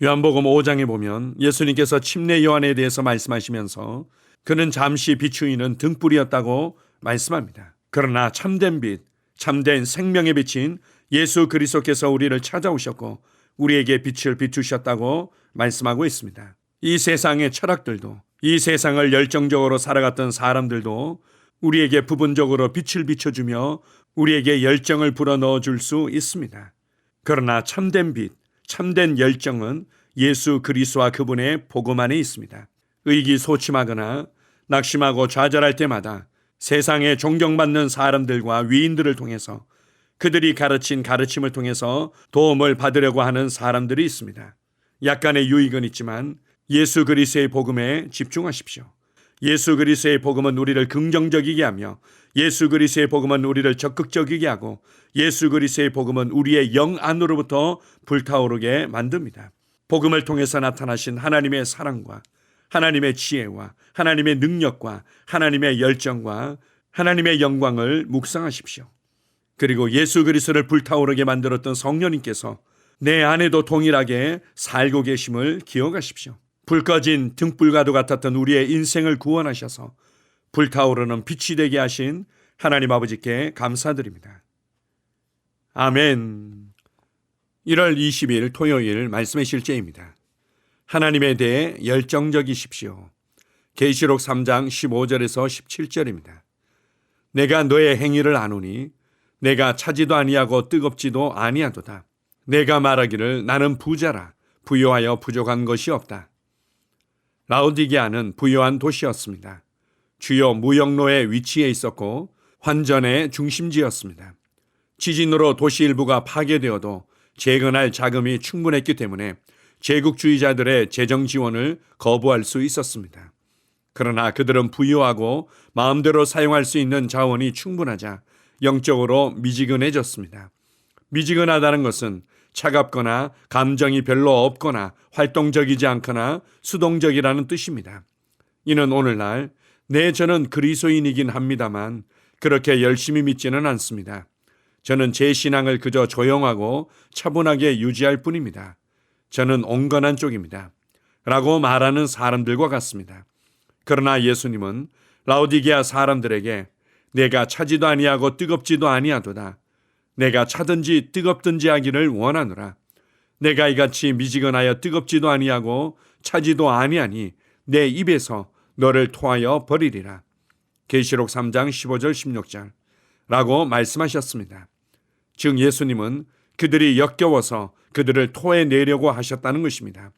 요한복음 5장에 보면 예수님께서 침례 요한에 대해서 말씀하시면서 그는 잠시 비추이는 등불이었다고 말씀합니다. 그러나 참된 빛, 참된 생명의 빛인 예수 그리스도께서 우리를 찾아오셨고 우리에게 빛을 비추셨다고 말씀하고 있습니다. 이 세상의 철학들도 이 세상을 열정적으로 살아갔던 사람들도 우리에게 부분적으로 빛을 비춰주며 우리에게 열정을 불어넣어 줄 수 있습니다. 그러나 참된 빛, 참된 열정은 예수 그리스도와 그분의 복음 안에 있습니다. 의기소침하거나 낙심하고 좌절할 때마다 세상에 존경받는 사람들과 위인들을 통해서 그들이 가르친 가르침을 통해서 도움을 받으려고 하는 사람들이 있습니다. 약간의 유익은 있지만 예수 그리스도의 복음에 집중하십시오. 예수 그리스도의 복음은 우리를 긍정적이게 하며 예수 그리스도의 복음은 우리를 적극적이게 하고 예수 그리스도의 복음은 우리의 영 안으로부터 불타오르게 만듭니다. 복음을 통해서 나타나신 하나님의 사랑과 하나님의 지혜와 하나님의 능력과 하나님의 열정과 하나님의 영광을 묵상하십시오. 그리고 예수 그리스도를 불타오르게 만들었던 성령님께서 내 안에도 동일하게 살고 계심을 기억하십시오. 불 꺼진 등불과도 같았던 우리의 인생을 구원하셔서 불타오르는 빛이 되게 하신 하나님 아버지께 감사드립니다. 아멘. 1월 20일 토요일 말씀의 실제입니다. 하나님에 대해 열정적이십시오. 계시록 3장 15절에서 17절입니다. 내가 너의 행위를 아노니 내가 차지도 아니하고 뜨겁지도 아니하도다. 내가 말하기를 나는 부자라 부요하여 부족한 것이 없다. 라우디게아는 부요한 도시였습니다. 주요 무역로의 위치에 있었고 환전의 중심지였습니다. 지진으로 도시 일부가 파괴되어도 재건할 자금이 충분했기 때문에 제국주의자들의 재정 지원을 거부할 수 있었습니다. 그러나 그들은 부유하고 마음대로 사용할 수 있는 자원이 충분하자 영적으로 미지근해졌습니다. 미지근하다는 것은 차갑거나 감정이 별로 없거나 활동적이지 않거나 수동적이라는 뜻입니다. 이는 오늘날 네, 저는 그리스도인이긴 합니다만 그렇게 열심히 믿지는 않습니다. 저는 제 신앙을 그저 조용하고 차분하게 유지할 뿐입니다. 저는 온건한 쪽입니다. 라고 말하는 사람들과 같습니다. 그러나 예수님은 라우디게아 사람들에게 내가 차지도 아니하고 뜨겁지도 아니하도다. 내가 차든지 뜨겁든지 하기를 원하노라. 내가 이같이 미지근하여 뜨겁지도 아니하고 차지도 아니하니 내 입에서 너를 토하여 버리리라. 계시록 3장 15절 16절 라고 말씀하셨습니다. 즉 예수님은 그들이 역겨워서 그들을 토해내려고 하셨다는 것입니다.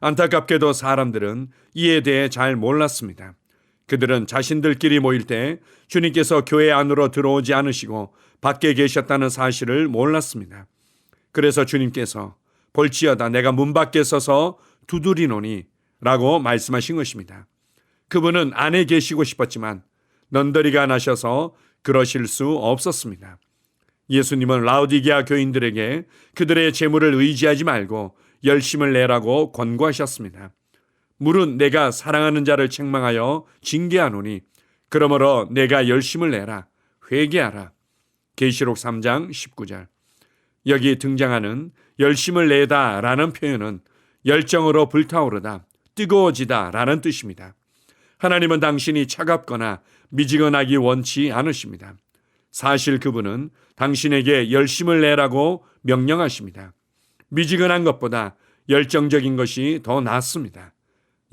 안타깝게도 사람들은 이에 대해 잘 몰랐습니다. 그들은 자신들끼리 모일 때 주님께서 교회 안으로 들어오지 않으시고 밖에 계셨다는 사실을 몰랐습니다. 그래서 주님께서 볼지어다 내가 문 밖에 서서 두드리노니 라고 말씀하신 것입니다. 그분은 안에 계시고 싶었지만 넌더리가 나셔서 그러실 수 없었습니다. 예수님은 라우디게아 교인들에게 그들의 재물을 의지하지 말고 열심을 내라고 권고하셨습니다. 물은 내가 사랑하는 자를 책망하여 징계하노니 그러므로 내가 열심을 내라 회개하라. 계시록 3장 19절. 여기 등장하는 열심을 내다라는 표현은 열정으로 불타오르다, 뜨거워지다라는 뜻입니다. 하나님은 당신이 차갑거나 미지근하기 원치 않으십니다. 사실 그분은 당신에게 열심을 내라고 명령하십니다. 미지근한 것보다 열정적인 것이 더 낫습니다.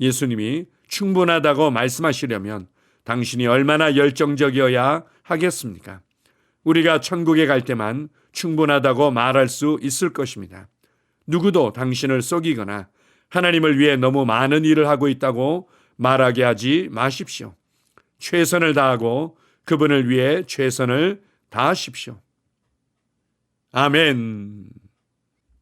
예수님이 충분하다고 말씀하시려면 당신이 얼마나 열정적이어야 하겠습니까? 우리가 천국에 갈 때만 충분하다고 말할 수 있을 것입니다. 누구도 당신을 속이거나 하나님을 위해 너무 많은 일을 하고 있다고 말하게 하지 마십시오. 최선을 다하고 그분을 위해 최선을 다하십시오. 아멘.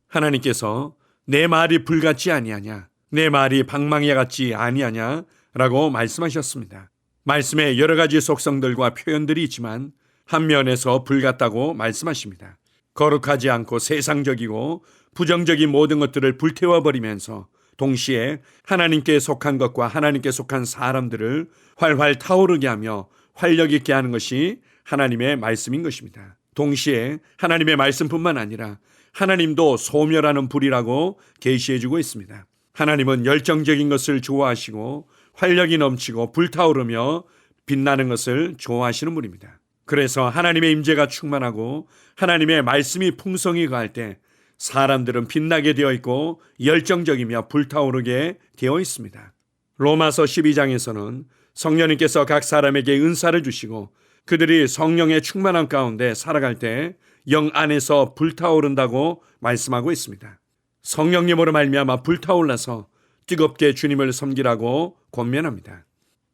하나님께서 내 말이 불같지 아니하냐, 내 말이 방망이 같지 아니하냐라고 말씀하셨습니다. 말씀에 여러 가지 속성들과 표현들이 있지만 한 면에서 불같다고 말씀하십니다. 거룩하지 않고 세상적이고 부정적인 모든 것들을 불태워 버리면서 동시에 하나님께 속한 것과 하나님께 속한 사람들을 활활 타오르게 하며 활력 있게 하는 것이 하나님의 말씀인 것입니다. 동시에 하나님의 말씀뿐만 아니라 하나님도 소멸하는 불이라고 계시해 주고 있습니다. 하나님은 열정적인 것을 좋아하시고 활력이 넘치고 불타오르며 빛나는 것을 좋아하시는 분입니다. 그래서 하나님의 임재가 충만하고 하나님의 말씀이 풍성히 가할 때 사람들은 빛나게 되어 있고 열정적이며 불타오르게 되어 있습니다. 로마서 12장에서는 성령님께서 각 사람에게 은사를 주시고 그들이 성령의 충만함 가운데 살아갈 때 영 안에서 불타오른다고 말씀하고 있습니다. 성령님으로 말미암아 불타올라서 뜨겁게 주님을 섬기라고 권면합니다.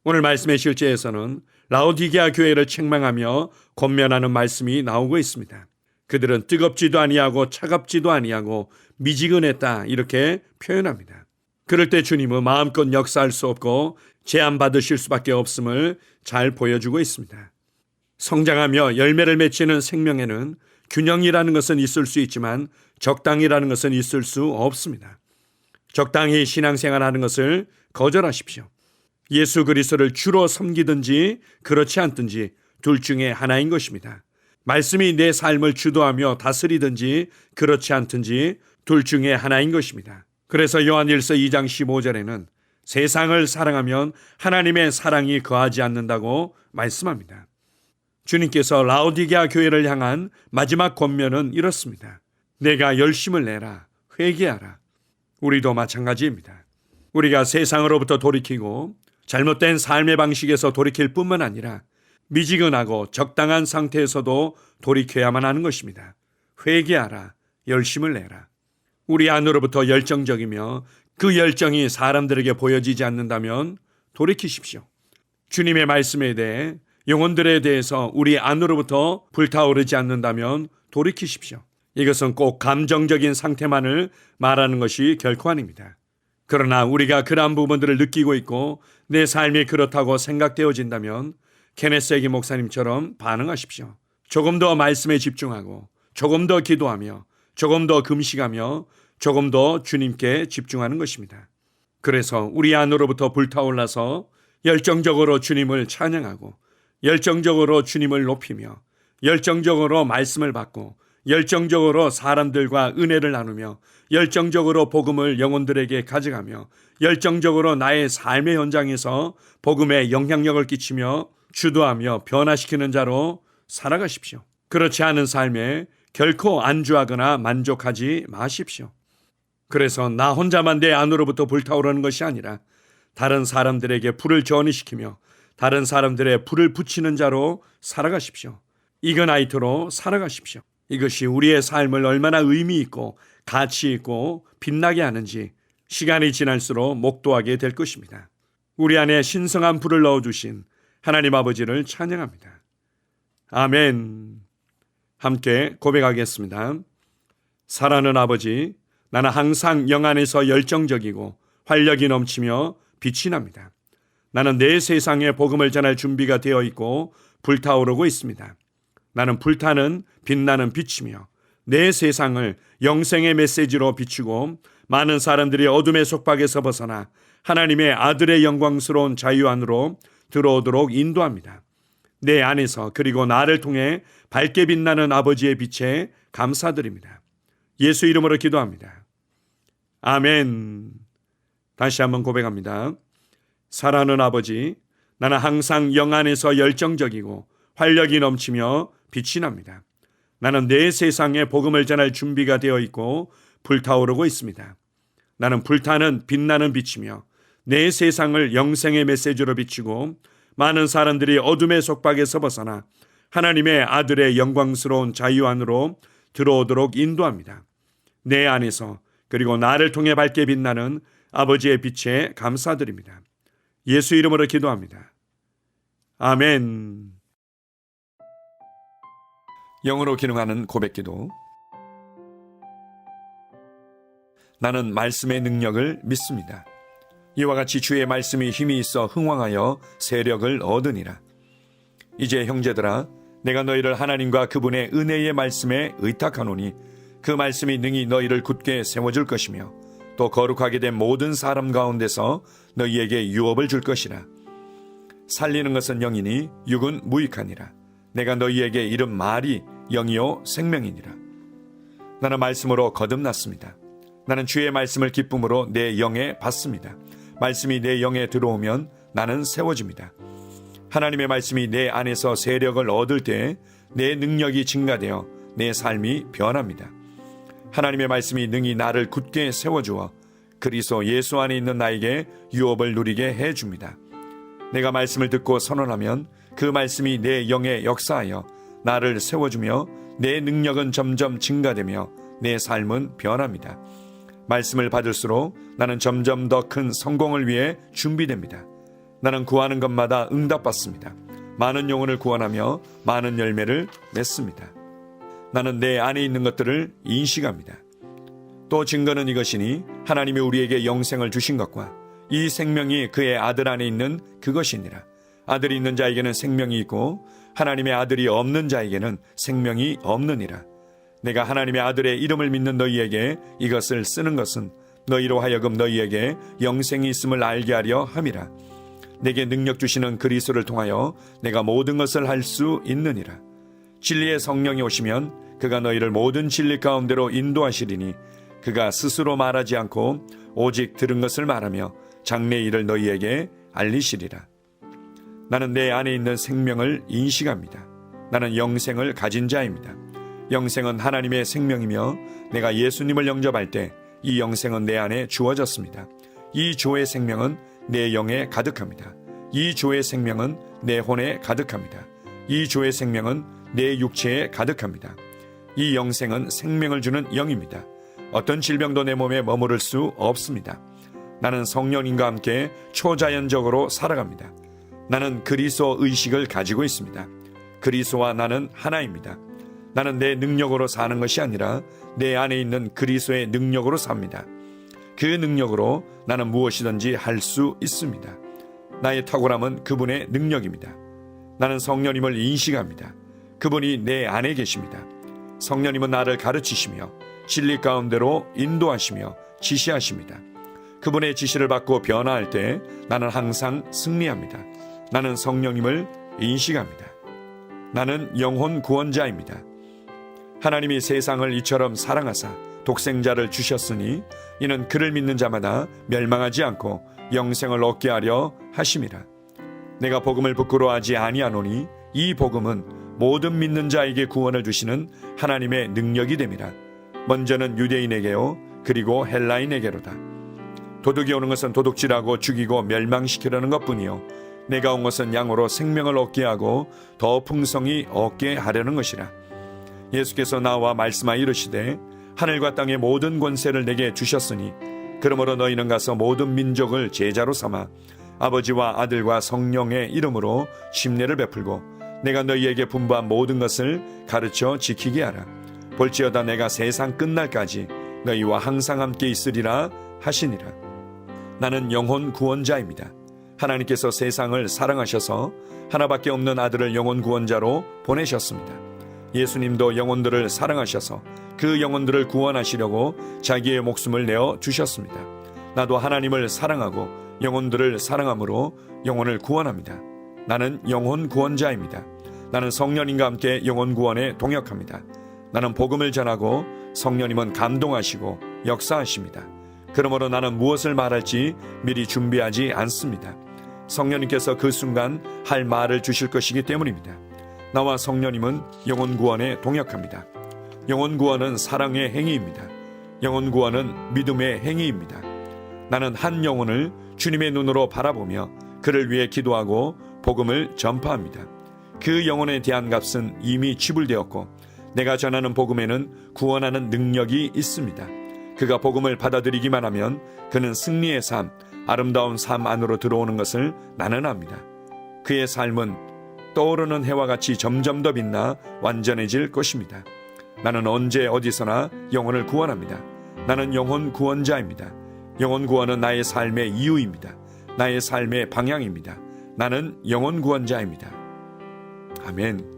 오늘 말씀의 실제에서는 라오디게아 교회를 책망하며 권면하는 말씀이 나오고 있습니다. 그들은 뜨겁지도 아니하고 차갑지도 아니하고 미지근했다 이렇게 표현합니다. 그럴 때 주님은 마음껏 역사할 수 없고 제한 받으실 수밖에 없음을 잘 보여주고 있습니다. 성장하며 열매를 맺히는 생명에는 균형이라는 것은 있을 수 있지만 적당이라는 것은 있을 수 없습니다. 적당히 신앙생활 하는 것을 거절하십시오. 예수 그리스도를 주로 섬기든지 그렇지 않든지 둘 중에 하나인 것입니다. 말씀이 내 삶을 주도하며 다스리든지 그렇지 않든지 둘 중에 하나인 것입니다. 그래서 요한일서 2장 15절에는 세상을 사랑하면 하나님의 사랑이 거하지 않는다고 말씀합니다. 주님께서 라오디게아 교회를 향한 마지막 권면은 이렇습니다. 내가 열심을 내라, 회개하라. 우리도 마찬가지입니다. 우리가 세상으로부터 돌이키고 잘못된 삶의 방식에서 돌이킬 뿐만 아니라 미지근하고 적당한 상태에서도 돌이켜야만 하는 것입니다. 회개하라, 열심을 내라. 우리 안으로부터 열정적이며 그 열정이 사람들에게 보여지지 않는다면 돌이키십시오. 주님의 말씀에 대해 영혼들에 대해서 우리 안으로부터 불타오르지 않는다면 돌이키십시오. 이것은 꼭 감정적인 상태만을 말하는 것이 결코 아닙니다. 그러나 우리가 그러한 부분들을 느끼고 있고 내 삶이 그렇다고 생각되어진다면 케네스 에기 목사님처럼 반응하십시오. 조금 더 말씀에 집중하고 조금 더 기도하며 조금 더 금식하며 조금 더 주님께 집중하는 것입니다. 그래서 우리 안으로부터 불타올라서 열정적으로 주님을 찬양하고 열정적으로 주님을 높이며 열정적으로 말씀을 받고 열정적으로 사람들과 은혜를 나누며 열정적으로 복음을 영혼들에게 가져가며 열정적으로 나의 삶의 현장에서 복음에 영향력을 끼치며 주도하며 변화시키는 자로 살아가십시오. 그렇지 않은 삶에 결코 안주하거나 만족하지 마십시오. 그래서 나 혼자만 내 안으로부터 불타오르는 것이 아니라 다른 사람들에게 불을 전이시키며 다른 사람들의 불을 붙이는 자로 살아가십시오. 이그나이트로 살아가십시오. 이것이 우리의 삶을 얼마나 의미 있고 가치 있고 빛나게 하는지 시간이 지날수록 목도하게 될 것입니다. 우리 안에 신성한 불을 넣어주신 하나님 아버지를 찬양합니다. 아멘. 함께 고백하겠습니다. 사랑하는 아버지, 나는 항상 영 안에서 열정적이고 활력이 넘치며 빛이 납니다. 나는 내 세상에 복음을 전할 준비가 되어 있고 불타오르고 있습니다. 나는 불타는 빛나는 빛이며 내 세상을 영생의 메시지로 비추고 많은 사람들이 어둠의 속박에서 벗어나 하나님의 아들의 영광스러운 자유 안으로 들어오도록 인도합니다. 내 안에서 그리고 나를 통해 밝게 빛나는 아버지의 빛에 감사드립니다. 예수 이름으로 기도합니다. 아멘. 다시 한번 고백합니다. 사랑하는 아버지, 나는 항상 영 안에서 열정적이고 활력이 넘치며 빛이 납니다. 나는 내 세상에 복음을 전할 준비가 되어 있고 불타오르고 있습니다. 나는 불타는 빛나는 빛이며 내 세상을 영생의 메시지로 비추고 많은 사람들이 어둠의 속박에서 벗어나 하나님의 아들의 영광스러운 자유 안으로 들어오도록 인도합니다. 내 안에서 그리고 나를 통해 밝게 빛나는 아버지의 빛에 감사드립니다. 예수 이름으로 기도합니다. 아멘. 영어로 기능하는 고백 기도 나는 말씀의 능력을 믿습니다. 이와 같이 주의 말씀이 힘이 있어 흥왕하여 세력을 얻으니라. 이제 형제들아 내가 너희를 하나님과 그분의 은혜의 말씀에 의탁하노니 그 말씀이 능히 너희를 굳게 세워줄 것이며 또 거룩하게 된 모든 사람 가운데서 너희에게 유업을 줄 것이라. 살리는 것은 영이니 육은 무익하니라. 내가 너희에게 이른 말이 영이요 생명이니라. 나는 말씀으로 거듭났습니다. 나는 주의 말씀을 기쁨으로 내 영에 받습니다. 말씀이 내 영에 들어오면 나는 세워집니다. 하나님의 말씀이 내 안에서 세력을 얻을 때 내 능력이 증가되어 내 삶이 변합니다. 하나님의 말씀이 능히 나를 굳게 세워주어 그리스도 예수 안에 있는 나에게 유업을 누리게 해 줍니다. 내가 말씀을 듣고 선언하면 그 말씀이 내 영에 역사하여 나를 세워주며 내 능력은 점점 증가되며 내 삶은 변합니다. 말씀을 받을수록 나는 점점 더 큰 성공을 위해 준비됩니다. 나는 구하는 것마다 응답받습니다. 많은 영혼을 구원하며 많은 열매를 맺습니다. 나는 내 안에 있는 것들을 인식합니다. 또 증거는 이것이니 하나님이 우리에게 영생을 주신 것과 이 생명이 그의 아들 안에 있는 그것이니라. 아들이 있는 자에게는 생명이 있고 하나님의 아들이 없는 자에게는 생명이 없느니라. 내가 하나님의 아들의 이름을 믿는 너희에게 이것을 쓰는 것은 너희로 하여금 너희에게 영생이 있음을 알게 하려 함이라. 내게 능력 주시는 그리스도를 통하여 내가 모든 것을 할 수 있느니라. 진리의 성령이 오시면 그가 너희를 모든 진리 가운데로 인도하시리니 그가 스스로 말하지 않고 오직 들은 것을 말하며 장래 일을 너희에게 알리시리라. 나는 내 안에 있는 생명을 인식합니다. 나는 영생을 가진 자입니다. 영생은 하나님의 생명이며 내가 예수님을 영접할 때 이 영생은 내 안에 주어졌습니다. 이 조의 생명은 내 영에 가득합니다. 이 조의 생명은 내 혼에 가득합니다. 이 조의 생명은 내 육체에 가득합니다. 이 영생은 생명을 주는 영입니다. 어떤 질병도 내 몸에 머무를 수 없습니다. 나는 성령님과 함께 초자연적으로 살아갑니다. 나는 그리스도 의식을 가지고 있습니다. 그리스도와 나는 하나입니다. 나는 내 능력으로 사는 것이 아니라 내 안에 있는 그리스도의 능력으로 삽니다. 그 능력으로 나는 무엇이든지 할 수 있습니다. 나의 탁월함은 그분의 능력입니다. 나는 성령님을 인식합니다. 그분이 내 안에 계십니다. 성령님은 나를 가르치시며 진리 가운데로 인도하시며 지시하십니다. 그분의 지시를 받고 변화할 때 나는 항상 승리합니다. 나는 성령님을 인식합니다. 나는 영혼 구원자입니다. 하나님이 세상을 이처럼 사랑하사 독생자를 주셨으니 이는 그를 믿는 자마다 멸망하지 않고 영생을 얻게 하려 하심이라. 내가 복음을 부끄러워하지 아니하노니 이 복음은 모든 믿는 자에게 구원을 주시는 하나님의 능력이 됨이라. 먼저는 유대인에게요 그리고 헬라인에게로다. 도둑이 오는 것은 도둑질하고 죽이고 멸망시키려는 것뿐이요 내가 온 것은 양으로 생명을 얻게 하고 더 풍성히 얻게 하려는 것이라. 예수께서 나와 말씀하여 이르시되 하늘과 땅의 모든 권세를 내게 주셨으니 그러므로 너희는 가서 모든 민족을 제자로 삼아 아버지와 아들과 성령의 이름으로 심례를 베풀고 내가 너희에게 분부한 모든 것을 가르쳐 지키게 하라. 볼지어다 내가 세상 끝날까지 너희와 항상 함께 있으리라 하시니라. 나는 영혼 구원자입니다. 하나님께서 세상을 사랑하셔서 하나밖에 없는 아들을 영혼 구원자로 보내셨습니다. 예수님도 영혼들을 사랑하셔서 그 영혼들을 구원하시려고 자기의 목숨을 내어 주셨습니다. 나도 하나님을 사랑하고 영혼들을 사랑함으로 영혼을 구원합니다. 나는 영혼 구원자입니다. 나는 성령님과 함께 영혼 구원에 동역합니다. 나는 복음을 전하고 성령님은 감동하시고 역사하십니다. 그러므로 나는 무엇을 말할지 미리 준비하지 않습니다. 성령님께서 그 순간 할 말을 주실 것이기 때문입니다. 나와 성령님은 영혼 구원에 동역합니다. 영혼 구원은 사랑의 행위입니다. 영혼 구원은 믿음의 행위입니다. 나는 한 영혼을 주님의 눈으로 바라보며 그를 위해 기도하고 복음을 전파합니다. 그 영혼에 대한 값은 이미 지불되었고 내가 전하는 복음에는 구원하는 능력이 있습니다. 그가 복음을 받아들이기만 하면 그는 승리의 삶, 아름다운 삶 안으로 들어오는 것을 나는 압니다. 그의 삶은 떠오르는 해와 같이 점점 더 빛나 완전해질 것입니다. 나는 언제 어디서나 영혼을 구원합니다. 나는 영혼 구원자입니다. 영혼 구원은 나의 삶의 이유입니다. 나의 삶의 방향입니다. 나는 영혼 구원자입니다. 아멘.